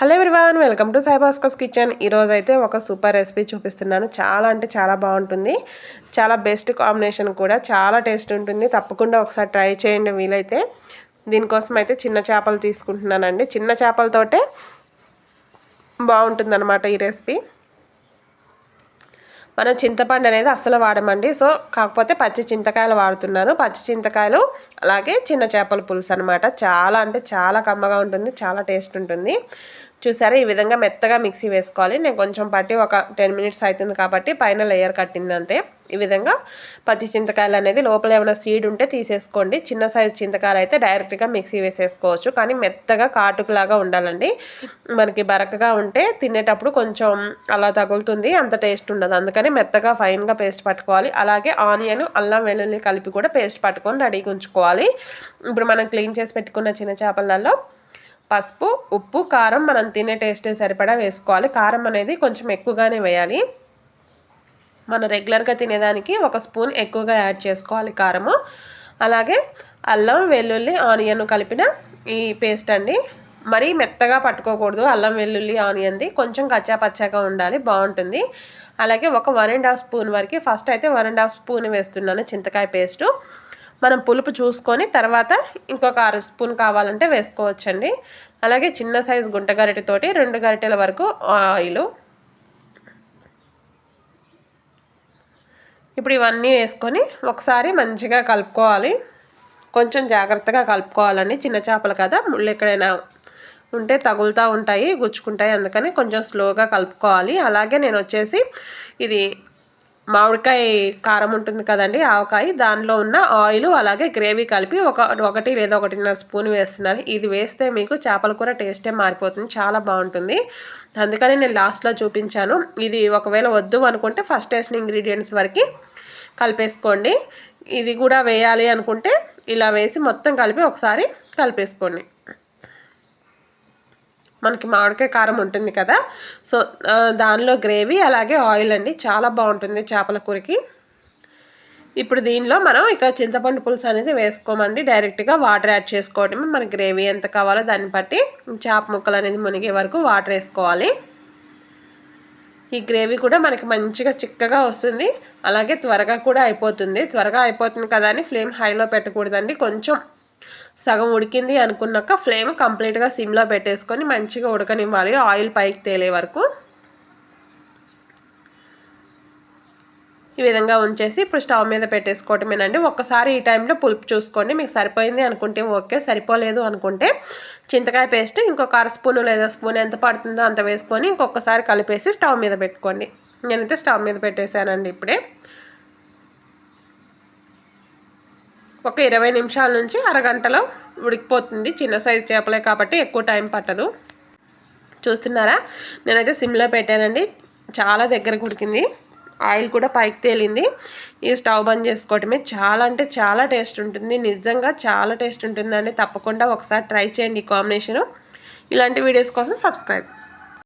Hello everyone welcome to సాయిబాస్కస్ kitchen. ఈరోజు అయితే ఒక సూపర్ రెసిపీ చూపిస్తున్నాను. చాలా అంటే చాలా బాగుంటుంది. చాలా బెస్ట్ కాంబినేషన్ కూడా. చాలా టేస్ట్ ఉంటుంది. తప్పకుండా ఒకసారి ట్రై చేయండి వీలైతే. దీనికోసం అయితే చిన్న చేపలు తీసుకుంటున్నానండి. చిన్న చేపలతోటే బాగుంటుంది ఈ రెసిపీ. మనం చింతపండు అనేది అస్సలు వాడమండి. సో కాకపోతే పచ్చి చింతకాయలు వాడుతున్నాను. పచ్చి చింతకాయలు అలాగే చిన్న చేపల పులుసు అనమాట చాలా అంటే చాలా కమ్మగా ఉంటుంది. చాలా టేస్ట్ ఉంటుంది. చూసారా? ఈ విధంగా మెత్తగా మిక్సీ వేసుకోవాలి. నేను కొంచెం పట్టి ఒక టెన్ మినిట్స్ అవుతుంది కాబట్టి పైన లేయర్ కట్టింది అంతే. ఈ విధంగా పచ్చి చింతకాయలు అనేది లోపల ఏమైనా సీడ్ ఉంటే తీసేసుకోండి. చిన్న సైజు చింతకాయలు అయితే డైరెక్ట్గా మిక్సీ వేసేసుకోవచ్చు. కానీ మెత్తగా కాటుకులాగా ఉండాలండి. మనకి బరకగా ఉంటే తినేటప్పుడు కొంచెం అలా తగులుతుంది. అంత టేస్ట్ ఉండదు. అందుకని మెత్తగా ఫైన్గా పేస్ట్ పట్టుకోవాలి. అలాగే ఆనియన్ అల్లం వెల్లుల్లి కలిపి కూడా పేస్ట్ పట్టుకొని రెడీగా ఉంచుకోవాలి. ఇప్పుడు మనం క్లీన్ చేసి పెట్టుకున్న చిన్న చేపలలో పసుపు ఉప్పు కారం మనం తినే టేస్ట్ సరిపడా వేసుకోవాలి. కారం అనేది కొంచెం ఎక్కువగానే వేయాలి. మనం రెగ్యులర్గా తినేదానికి ఒక స్పూన్ ఎక్కువగా యాడ్ చేసుకోవాలి కారము. అలాగే అల్లం వెల్లుల్లి ఆనియన్ కలిపిన ఈ పేస్ట్ అండి. మరీ మెత్తగా పట్టుకోకూడదు. అల్లం వెల్లుల్లి ఆనియన్ది కొంచెం కచ్చా పచ్చాగా ఉండాలి. బాగుంటుంది. అలాగే ఒక వన్ అండ్ హాఫ్ స్పూన్ వరకు ఫస్ట్ అయితే వన్ అండ్ హాఫ్ స్పూన్ వేస్తున్నాను చింతకాయ పేస్టు మనం పులుపు చూసుకొని తర్వాత ఇంకొక అర స్పూన్ కావాలంటే వేసుకోవచ్చండి. అలాగే చిన్న సైజు గుంట గరిటెతోటి రెండు గరిటెల వరకు ఆయిల్. ఇప్పుడు ఇవన్నీ వేసుకొని ఒకసారి మంచిగా కలుపుకోవాలి. కొంచెం జాగ్రత్తగా కలుపుకోవాలండి. చిన్న చేపలు కదా ముళ్ళు ఎక్కడైనా ఉంటే తగులుతూ ఉంటాయి గుచ్చుకుంటాయి. అందుకని కొంచెం స్లోగా కలుపుకోవాలి. అలాగే నేను వచ్చేసి ఇది మామిడికాయ కారం ఉంటుంది కదండి ఆవకాయ. దానిలో ఉన్న ఆయిల్ అలాగే గ్రేవీ కలిపి ఒక ఒకటి లేదా ఒకటిన్నర స్పూన్ వేస్తున్నాను ఇది వేస్తే మీకు చేపల కూర టేస్టే మారిపోతుంది చాలా బాగుంటుంది. అందుకని నేను లాస్ట్లో చూపించాను. ఇది ఒకవేళ వద్దు అనుకుంటే ఫస్ట్ వేసిన ఇంగ్రీడియంట్స్ వరకు కలిపేసుకోండి. ఇది కూడా వేయాలి అనుకుంటే ఇలా వేసి మొత్తం కలిపి ఒకసారి కలిపేసుకోండి. మనకి మామిడికాయ కారం ఉంటుంది కదా. సో దానిలో గ్రేవీ అలాగే ఆయిల్ అండి. చాలా బాగుంటుంది చేపల కూరకి. ఇప్పుడు దీనిలో మనం ఇక చింతపండు పులుసు అనేది వేసుకోమండి. డైరెక్ట్గా వాటర్ యాడ్ చేసుకోవటమే మన గ్రేవీ ఎంత కావాలో దాన్ని బట్టి చేప ముక్కలు అనేది మునిగే వరకు వాటర్ వేసుకోవాలి. ఈ గ్రేవీ కూడా మనకి మంచిగా చిక్కగా వస్తుంది. అలాగే త్వరగా కూడా అయిపోతుంది. త్వరగా అయిపోతుంది కదా అని ఫ్లేమ్ హైలో పెట్టకూడదండి. కొంచెం సగం ఉడికింది అనుకున్నాక ఫ్లేమ్ కంప్లీట్గా సిమ్లో పెట్టేసుకొని మంచిగా ఉడకనివ్వాలి. ఆయిల్ పైకి తేలే వరకు. ఈ విధంగా ఉంచేసి ఇప్పుడు స్టవ్ మీద పెట్టేసుకోవటమేనండి. ఒక్కసారి ఈ టైంలో పులుపు చూసుకోండి. మీకు సరిపోయింది అనుకుంటే ఓకే. సరిపోలేదు అనుకుంటే చింతకాయ పేస్ట్ ఇంకొక అర స్పూను లేదా స్పూన్ ఎంత పడుతుందో అంత వేసుకొని ఇంకొకసారి కలిపేసి స్టవ్ మీద పెట్టుకోండి. నేనైతే స్టవ్ మీద పెట్టేశానండి ఇప్పుడే. ఒక ఇరవై నిమిషాల నుంచి అరగంటలో ఉడికిపోతుంది. చిన్న సైజు చేపలే కాబట్టి ఎక్కువ టైం పట్టదు. చూస్తున్నారా? నేనైతే సిమ్లో పెట్టానండి. చాలా దగ్గరకు ఉడికింది. ఆయిల్ కూడా పైకి తేలింది. ఈ స్టవ్ బంద్ చేసుకోవటమే చాలా అంటే చాలా టేస్ట్ ఉంటుంది. నిజంగా చాలా టేస్ట్ ఉంటుందండి. తప్పకుండా ఒకసారి ట్రై చేయండి ఈ కాంబినేషను. ఇలాంటి వీడియోస్ కోసం సబ్స్క్రైబ్.